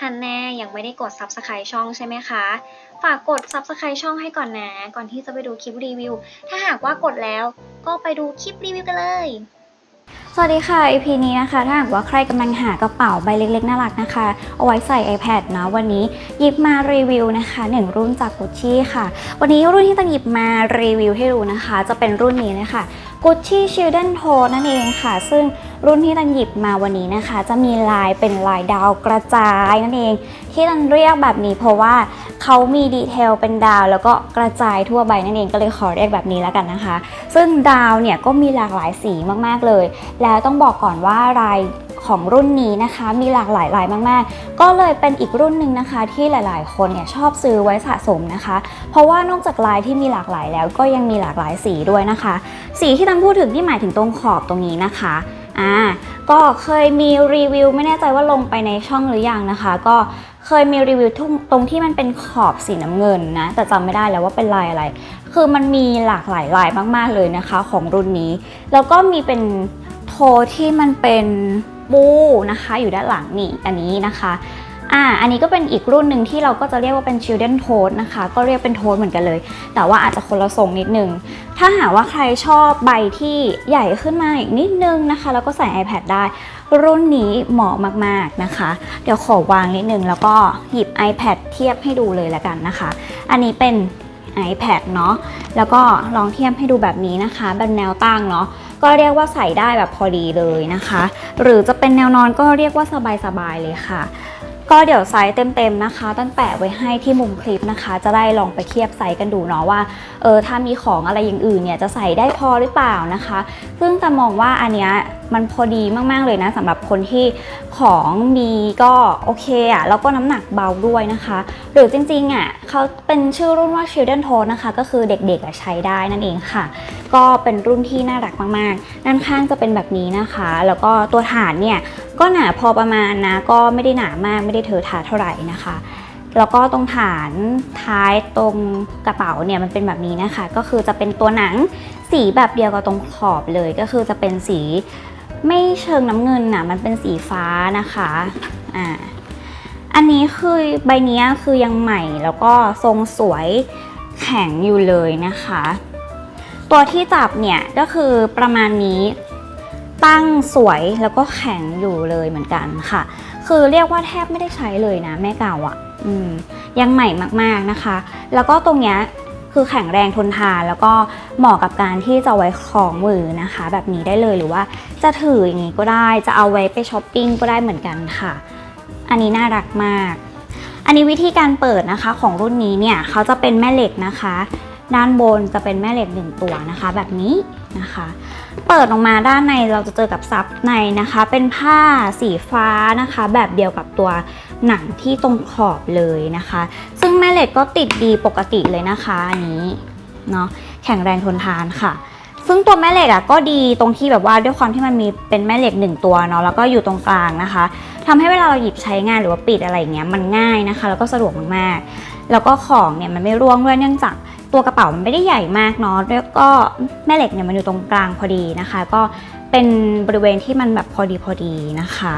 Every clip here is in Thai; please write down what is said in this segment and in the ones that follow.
ฮันแน่ยังไม่ได้กด Subscribe ช่องใช่ไหมคะ ฝากกด Subscribe ช่องให้ก่อนนะ ก่อนที่จะไปดูคลิปรีวิว ถ้าหากว่ากดแล้วก็ไปดูคลิปรีวิวกันเลยสวัสดีค่ะ EP นี้นะคะ ถ้าหากว่าใครกำลังหากระเป๋าใบเล็กๆ น่ารักนะคะ เอาไว้ใส่ iPad นะวันนี้หยิบมารีวิวนะคะหนึ่งรุ่นจาก Gucci ค่ะ วันนี้รุ่นที่ตังหยิบมารีวิวให้ดูนะคะ จะเป็นรุ่นนี้นะคะ Gucci Children Tone นั่นเองค่ะ ซึ่งรุ่นที่ตันหยิบมาวันนี้นะคะ จะมีลายเป็นลายดาวกระจายนั่นเอง ที่ตันเรียกแบบนี้เพราะว่าเขามีดีเทลเป็นดาว แล้วก็กระจายทั่วใบนั่นเองก็เลยขอเรียกแบบนี้แล้วกันนะคะ ซึ่งดาวเนี่ยก็มีหลากหลายสีมากๆเลย แล้วต้องบอกก่อนว่าลาย ของรุ่นนี้นะคะ มีหลากหลายลายมาก ๆ ก็เลยเป็นอีกรุ่นหนึ่งนะคะที่หลาย ๆ คนเนี่ยชอบซื้อไว้สะสมนะคะ เพราะว่านอกจากลายที่มีหลากหลายแล้วก็ยังมีหลากหลายสีด้วยนะคะ สีที่ตันพูดถึงที่หมายถึงตรงขอบตรงนี้นะคะอ่าก็เคยมีรีวิวไม่แน่ใจว่าลงไปในช่องหรือยังนะคะ ก็เคยมีรีวิวทุ่งตรงที่มันเป็นขอบสีน้ำเงินนะ แต่จำไม่ได้แล้วว่าเป็นลายอะไร คือมันมีหลากหลายลายมาก ๆ เลยนะคะ ของรุ่นนี้ แล้วก็มีเป็นโทที่มันเป็น บูนะคะอยู่ด้านหลังนี่อันนี้นะคะอ่าอันนี้ก็เป็นอีกรุ่นหนึ่งที่เราก็จะเรียกว่าเป็น children tone นะคะ ก็เรียกเป็นโทนเหมือนกันเลย แต่ว่าอาจจะคนละทรงนิดนึง ถ้าหากว่าใครชอบใบที่ใหญ่ขึ้นมาอีกนิดนึงนะคะ แล้วก็ใส่ iPad ได้ รุ่นนี้เหมาะมากๆนะคะ เดี๋ยวขอวางนิดนึง แล้วก็หยิบ iPad เทียบให้ดูเลยละกันนะคะ อันนี้เป็น iPad เนาะแล้วก็ลองเทียบให้ดูแบบนี้นะคะ เป็นแนวตั้งเนาะ ก็เรียกว่าใส่ได้แบบพอดีเลยนะคะ หรือจะเป็นแนวนอนก็เรียกว่าสบายๆเลยค่ะ ก็เดี๋ยวไซส์เต็มๆนะคะ ตั้งแปะไว้ให้ที่มุมคลิปนะคะ จะได้ลองไปเทียบไซส์กันดูเนาะว่าเออถ้ามีของอะไรอย่างอื่นเนี่ยจะใส่ได้พอหรือเปล่านะคะ ซึ่งแต่มองว่าอันเนี้ย มันพอดีมาก ๆ เลยนะสำหรับคนที่ของมีก็โอเคอะแล้วก็น้ำหนักเบาด้วยนะคะ หรือจริงๆอะเขาเป็นชื่อรุ่นว่า Children Tone นะคะ ก็คือเด็กๆใช้ได้นั่นเองค่ะ ก็เป็นรุ่นที่น่ารักมากๆ ด้านข้างจะเป็นแบบนี้นะคะ แล้วก็ตัวฐานเนี่ยก็หนาพอประมาณนะ ก็ไม่ได้หนามากไม่ได้เทอะทาเท่าไหร่นะคะแล้วก็ตรงฐานท้ายตรงกระเป๋าเนี่ยมันเป็นแบบนี้นะคะ ก็คือจะเป็นตัวหนังสีแบบเดียวกับตรงขอบเลย ก็คือจะเป็นสี ไม่เชิงน้ำเงินนะมันเป็นสีฟ้านะคะอ่าอันนี้คือใบนี้คือยังใหม่แล้วก็ทรงสวยแข็งอยู่เลยนะคะ ตัวที่จับเนี่ยก็คือประมาณนี้ตั้งสวยแล้วก็แข็งอยู่เลยเหมือนกันค่ะ คือเรียกว่าแทบไม่ได้ใช้เลยนะแม่เก่าอะ่ะยังใหม่มากๆนะคะ แล้วก็ตรงเนี้ย คือแข็งแรงทนทานแล้วก็เหมาะกับการที่จะไว้คล้องมือนะคะ แบบนี้ได้เลยหรือว่าจะถืออย่างนี้ก็ได้จะเอาไว้ไปช้อปปิ้งก็ได้เหมือนกันค่ะ อันนี้น่ารักมาก อันนี้วิธีการเปิดนะคะของรุ่นนี้เนี่ยเขาจะเป็นแม่เหล็กนะคะ ด้านบนจะเป็นแม่เหล็กหนึ่งตัวนะคะ แบบนี้นะคะ เปิดออกมาด้านในเราจะเจอกับซับในนะคะ เป็นผ้าสีฟ้านะคะ แบบเดียวกับตัวหนังที่ตรงขอบเลยนะคะ ซึ่งแม่เหล็กก็ติดดีปกติเลยนะคะอันนี้เนาะแข็งแรงทนทานค่ะ ซึ่งตัวแม่เหล็กอะก็ดีตรงที่แบบว่าด้วยความที่มันมีเป็นแม่เหล็กหนึ่งตัวเนาะแล้วก็อยู่ตรงกลางนะคะทำให้เวลาเราหยิบใช้งานหรือว่าปิดอะไรอย่างเงี้ยมันง่ายนะคะ แล้วก็สะดวกมากๆแล้วก็ของเนี่ยมันไม่ร่วงด้วยเนื่องจาก ตัวกระเป๋ามันไม่ได้ใหญ่มากเนาะแล้วก็แม่เหล็กเนี่ยมันอยู่ตรงกลางพอดีนะคะ ก็เป็นบริเวณที่มันแบบพอดีพอดีนะคะ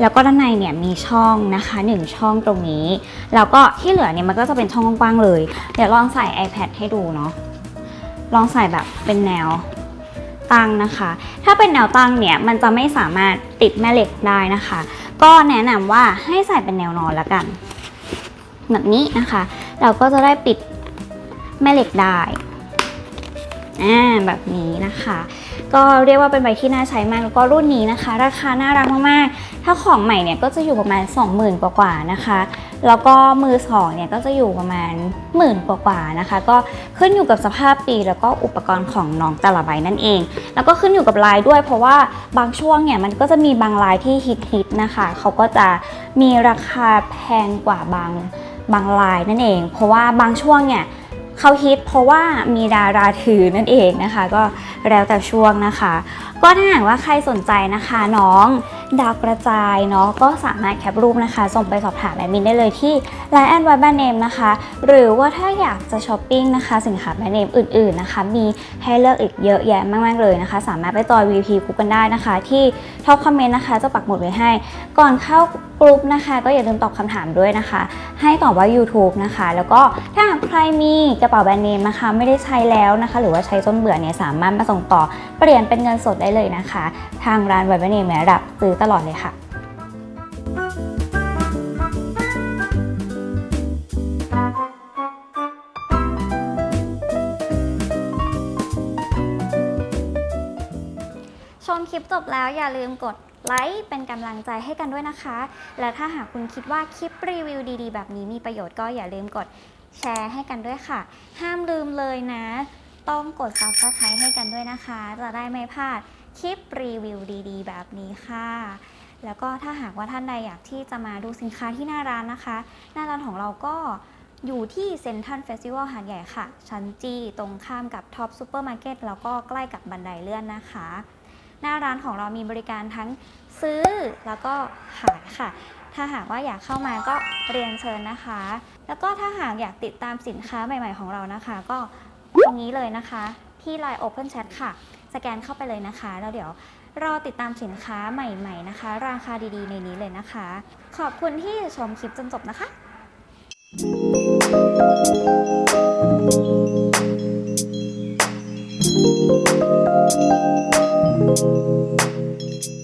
แล้วก็ด้านในเนี่ยมีช่องนะคะหนึ่งช่องตรงนี้ แล้วก็ที่เหลือเนี่ยมันก็จะเป็นช่องกว้างๆเลย เดี๋ยวลองใส่ iPad ให้ดูเนาะลองใส่แบบเป็นแนวตั้งนะคะ ถ้าเป็นแนวตั้งเนี่ยมันจะไม่สามารถติดแม่เหล็กได้นะคะ ก็แนะนำว่าให้ใส่เป็นแนวนอนแล้วกัน แบบนี้นะคะ เราก็จะได้ปิด แม่เหล็กได้อ่าแบบนี้นะคะ ก็เรียกว่าเป็นใบที่น่าใช้มากแล้วก็รุ่นนี้นะคะ ราคาน่ารักมากๆ ถ้าของใหม่เนี่ยก็จะอยู่ประมาณ 20,000 กว่าๆนะคะ แล้วก็มือสองเนี่ยก็จะอยู่ประมาณหมื่นกว่าๆนะคะ ก็ขึ้นอยู่กับสภาพปีแล้วก็อุปกรณ์ของน้องแต่ละใบนั่นเอง แล้วก็ขึ้นอยู่กับลายด้วย เพราะว่าบางช่วงเนี่ยมันก็จะมีบางลายที่ฮิตๆนะคะเขาก็จะมีราคาแพงกว่าบางบางลายนั่นเอง เพราะว่าบางช่วงเนี่ย เขาฮิตเพราะว่ามีดาราถือนั่นเองนะคะ ก็แล้วแต่ช่วงนะคะ ก็ถ้าหากว่าใครสนใจนะคะน้อง ดาวกระจายเนาะก็สามารถแคปรูปนะคะ ส่งไปสอบถามแอดมินได้เลยที่ Line แอดไวแบรนด์เนมนะคะ หรือว่าถ้าอยากจะช้อปปิ้งนะคะ สินค้าแบรนด์เนมอื่นๆนะคะ มีให้เลือกอีกเยอะแยะมากๆเลยนะคะ สามารถไปจอย VP กรุ๊ปกันได้นะคะ ที่ท็อปคอมเมนต์นะคะจะปักหมุดไว้ให้ ก่อนเข้ากรุ๊ปนะคะ ก็อย่าลืมตอบคำถามด้วยนะคะ ให้ตอบว่า YouTube นะคะ แล้วก็ถ้าหากใครมีกระเป๋าแบรนด์เนมนะคะ ไม่ได้ใช้แล้วนะคะ หรือว่าใช้จนเบื่อเนี่ยสามารถมาส่งต่อเปลี่ยนเป็นเงินสดได้เลยนะคะ ทางร้านแบรนด์เนมรับซื้อตลอดเลยค่ะชมคลิปจบแล้วอย่าลืมกดไลค์เป็นกำลังใจให้กันด้วยนะคะ และถ้าหากคุณคิดว่าคลิปรีวิวดีๆ แบบนี้มีประโยชน์ก็อย่าลืมกดแชร์ให้กันด้วยค่ะ ห้ามลืมเลยนะ ต้องกด subscribe ให้กันด้วยนะคะ จะได้ไม่พลาด คลิปรีวิวดีๆ แบบนี้ค่ะ แล้วก็ถ้าหากว่าท่านใดอยากที่จะมาดูสินค้าที่หน้าร้านนะคะ หน้าร้านของเราก็อยู่ที่เซ็นทรัลเฟสติวัลหาดใหญ่ค่ะ ชั้นจีตรงข้ามกับท็อปซูเปอร์มาร์เก็ตแล้วก็ใกล้กับบันไดเลื่อนนะคะ หน้าร้านของเรามีบริการทั้งซื้อแล้วก็ขายค่ะ ถ้าหากว่าอยากเข้ามาก็เรียนเชิญนะคะ แล้วก็ถ้าหากอยากติดตามสินค้าใหม่ๆของเรานะคะ ก็ตรงนี้เลยนะคะ ที่ Line Open Chat ค่ะ สแกนเข้าไปเลยนะคะแล้วเดี๋ยวรอติดตามสินค้าใหม่ๆนะคะ ราคาดีๆในนี้เลยนะคะ ขอบคุณที่ชมคลิปจนจบนะคะ Thank you.